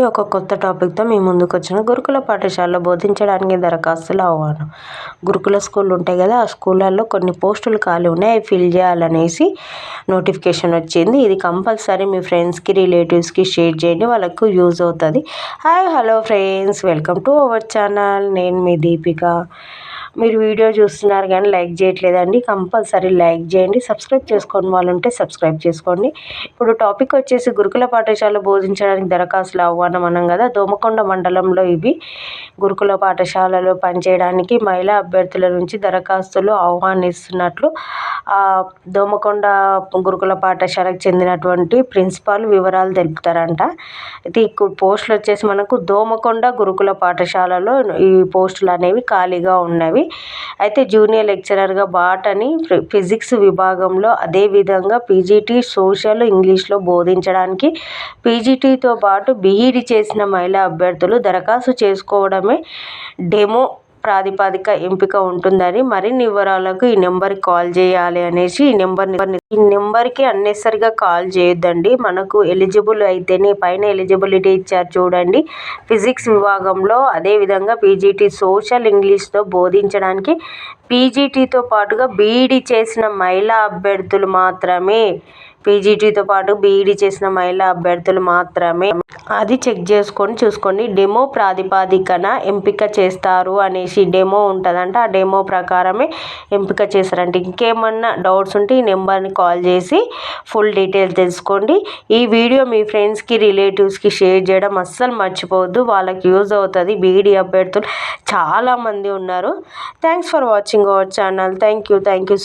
ఇప్పుడు ఒక కొత్త టాపిక్తో మీ ముందుకు వచ్చిన గురుకుల పాఠశాలలో బోధించడానికి దరఖాస్తులు ఆహ్వానం. గురుకుల స్కూల్ ఉంటాయి కదా ఆ స్కూళ్ళల్లో కొన్ని పోస్టులు ఖాళీ ఉన్నాయి. అవి ఫిల్ చేయాలనేసి నోటిఫికేషన్ వచ్చింది. ఇది కంపల్సరీ మీ ఫ్రెండ్స్కి రిలేటివ్స్కి షేర్ చేయండి. వాళ్ళకు యూజ్ అవుతుంది. Hi hello friends. Welcome to our channel. నేను మీ దీపిక. మీరు వీడియో చూస్తున్నారు కానీ లైక్ చేయట్లేదండి కంపల్సరీ లైక్ చేయండి. సబ్స్క్రైబ్ చేసుకోని వాళ్ళు ఉంటే సబ్స్క్రైబ్ చేసుకోండి. ఇప్పుడు టాపిక్ వచ్చేసి గురుకుల పాఠశాల బోధించడానికి దరఖాస్తులు ఆహ్వానం అనం కదా దోమకొండ మండలంలో ఇవి గురుకుల పాఠశాలలో పనిచేయడానికి మహిళా అభ్యర్థుల నుంచి దరఖాస్తులు ఆహ్వానిస్తున్నట్లు దోమకొండ గురుకుల పాఠశాలకు చెందినటువంటి ప్రిన్సిపాల్ వివరాలు తెలుపుతారంట. అయితే ఇక్కడ పోస్టులు వచ్చేసి మనకు దోమకొండ గురుకుల పాఠశాలలో ఈ పోస్టులు అనేవి ఖాళీగా ఉన్నవి. అయితే జూనియర్ లెక్చరర్గా బాటని ఫిజిక్స్ విభాగంలో అదేవిధంగా పీజీటీ సోషల్ ఇంగ్లీష్లో బోధించడానికి పీజీటీతో పాటు బీఈడీ చేసిన మహిళా అభ్యర్థులు దరఖాస్తు చేసుకోవడమే డెమో ప్రాతిపదిక ఎంపిక ఉంటుందని మరిన్ని వివరాలకు ఈ నెంబర్కి కాల్ చేయాలి అనేసి ఈ నెంబర్ ఈ నెంబర్కి అన్నెసరిగా కాల్ చేయొద్దండి. మనకు ఎలిజిబుల్ అయితేనే పైన ఎలిజిబిలిటీ ఇచ్చారు చూడండి. ఫిజిక్స్ విభాగంలో అదేవిధంగా పీజీటీ సోషల్ ఇంగ్లీష్తో బోధించడానికి పీజీటీతో పాటుగా బీఈడీ చేసిన మహిళా అభ్యర్థులు మాత్రమే పీజీటీతో పాటు బీఈడీ చేసిన మహిళా అభ్యర్థులు మాత్రమే అది చెక్ చేసుకొని చూసుకోండి. డెమో ప్రాతిపాదికన ఎంపిక చేస్తారు అనేసి డెమో ఉంటుందంట. ఆ డెమో ప్రకారమే ఎంపిక చేస్తారంట ఇంకేమన్నా డౌట్స్ ఉంటే ఈ నెంబర్ని కాల్ చేసి ఫుల్ డీటెయిల్స్ తెలుసుకోండి. ఈ వీడియో మీ ఫ్రెండ్స్కి రిలేటివ్స్కి షేర్ చేయడం అస్సలు మర్చిపోవద్దు. వాళ్ళకి యూజ్ అవుతుంది. బీఈడీ అభ్యర్థులు చాలామంది ఉన్నారు. Thanks for watching our channel. Thank you. Thank you